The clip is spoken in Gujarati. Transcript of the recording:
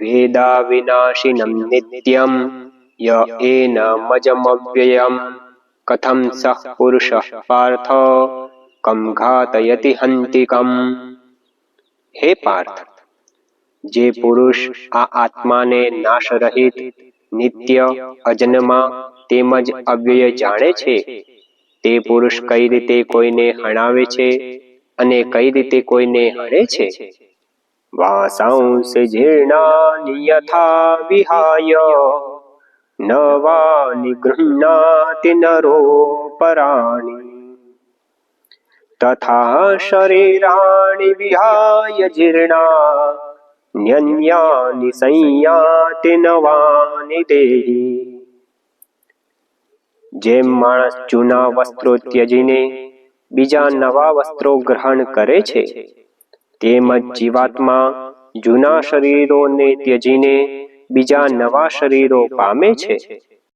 વિનાશિનમ નિત્યમ ય એનમજમવ્યયમ કથમ સઃ પુરુષ પાર્થ કમ ઘાતયતિ હંતિકમ હે પાર્થ જે પુરુષ આ આત્માને નાશરહિત નિત્ય અજન્મા તેમજ અવ્યય જાણે છે તે પુરુષ કઈ રીતે કોઈને હણાવે છે અને કઈ રીતે કોઈને હણે છે વાસાંસ જીર્ણાની યથા વિહાય નવાનિ ગૃહ્ણાતિ નરો પરાણી તથા શરીરાણિ વિહાય જીર્ણા ન્યન્યાનિ સંયાતિ નવાનિ દેહી જેમ માણસ જૂના વસ્ત્રો ત્યજીને બીજા નવા વસ્ત્રો ગ્રહણ કરે છે તેમજ જીવાત્મા જૂના શરીરોને ત્યજીને બીજા નવા શરીરો પામે છે.